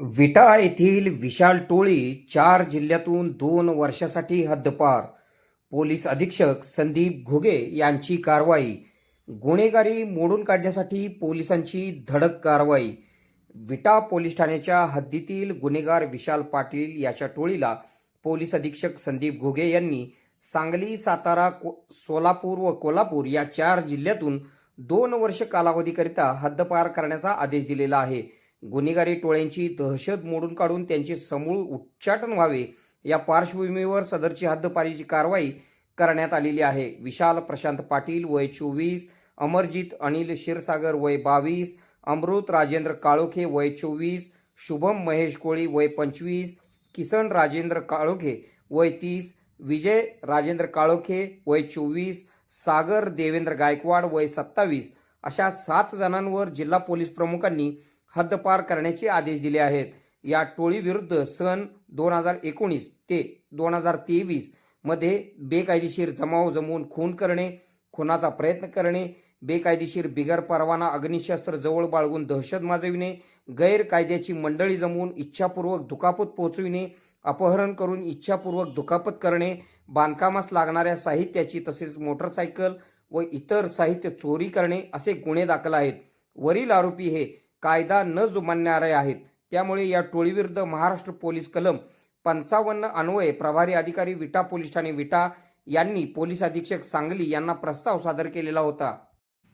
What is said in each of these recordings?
विटा येथील विशाल टोळी चार जिल्ह्यातून दोन वर्षासाठी हद्दपार. पोलीस अधीक्षक संदीप घुगे यांची कारवाई. गुन्हेगारी मोडून काढण्यासाठी पोलिसांची धडक कारवाई. विटा पोलीस ठाण्याच्या हद्दीतील गुन्हेगार विशाल पाटील याच्या टोळीला पोलीस अधीक्षक संदीप घुगे यांनी सांगली सातारा को- सोलापूर व कोल्हापूर या चार जिल्ह्यातून दोन वर्ष कालावधीकरिता हद्दपार करण्याचा आदेश दिलेला आहे. गुन्हेगारी टोळ्यांची दहशत मोडून काढून त्यांचे समूळ उच्चाटन व्हावे या पार्श्वभूमीवर सदरची हद्दपारीची कारवाई करण्यात आलेली आहे. विशाल प्रशांत पाटील वय चोवीस अमरजित अनिल क्षीरसागर वय बावीस अमृत राजेंद्र काळोखे वय चोवीस शुभम महेश कोळी वय पंचवीस किसन राजेंद्र काळोखे वय तीस विजय राजेंद्र काळोखे वय चोवीस सागर देवेंद्र गायकवाड वय सत्तावीस अशा सात जणांवर जिल्हा पोलीस प्रमुखांनी हद्दपार करण्याचे आदेश दिले आहेत. या टोळीविरुद्ध सन दोन हजार एकोणीस ते दोन हजार तेवीसमध्ये बेकायदेशीर जमाव जमवून खून करणे खुनाचा प्रयत्न करणे बेकायदेशीर बिगर परवाना अग्निशस्त्र जवळ बाळगून दहशत माजविणे गैरकायद्याची मंडळी जमवून इच्छापूर्वक दुखापत पोहोचविणे अपहरण करून इच्छापूर्वक दुखापत करणे बांधकामास लागणाऱ्या साहित्याची तसेच मोटरसायकल व इतर साहित्य चोरी करणे असे गुन्हे दाखल आहेत. वरील आरोपी हे कायदा न जुमानणारे आहेत. त्यामुळे या टोळीविरुद्ध महाराष्ट्र पोलीस कलम पंचावन्न अन्वये प्रभारी अधिकारी विटा पोलीस ठाणे विटा यांनी पोलीस अधीक्षक सांगली यांना प्रस्ताव सादर केलेला होता.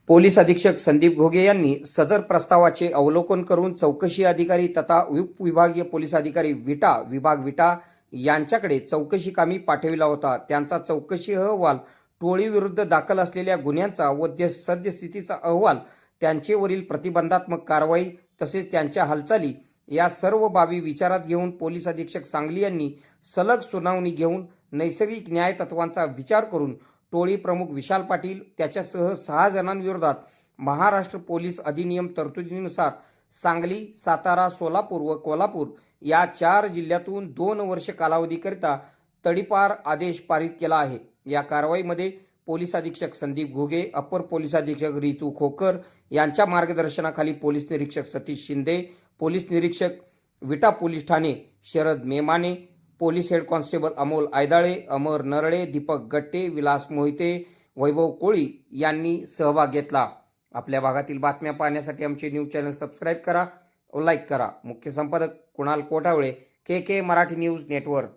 पोलीस अधीक्षक संदीप घोगे यांनी सदर प्रस्तावाचे अवलोकन करून चौकशी अधिकारी तथा उपविभागीय पोलीस अधिकारी विटा विभाग विटा यांच्याकडे चौकशी कामी पाठविला होता. त्यांचा चौकशी अहवाल टोळीविरुद्ध दाखल असलेल्या गुन्ह्यांचा व सद्यस्थितीचा अहवाल त्यांचेवरील प्रतिबंधात्मक कारवाई तसेच त्यांच्या हालचाली या सर्व बाबी विचारात घेऊन पोलीस अधीक्षक सांगली यांनी सलग सुनावणी घेऊन नैसर्गिक न्याय तत्वांचा विचार करून टोळी प्रमुख विशाल पाटील त्याच्यासह सहा जणांविरोधात महाराष्ट्र पोलीस अधिनियम तरतुदीनुसार सांगली सातारा सोलापूर व कोल्हापूर या चार जिल्ह्यातून दोन वर्ष कालावधीकरिता तडीपार आदेश पारित केला आहे. या कारवाईमध्ये पोलीस अधीक्षक संदीप घोगे अपर पोलीस अधीक्षक रितू खोकर यांच्या मार्गदर्शनाखाली पोलीस निरीक्षक सतीश शिंदे पोलीस निरीक्षक Vita police Thane Sharad Memane police head constable Amol Aydale Amar Narale Deepak Gatte Vilas Mohite वैभव कोळी यांनी सहभाग घेतला. आपल्या भागातील बातम्या पाहण्यासाठी आमचे न्यूज चॅनल सबस्क्राईब करा लाईक करा. मुख्य संपादक Kunal Kotawale K K Marathi news network.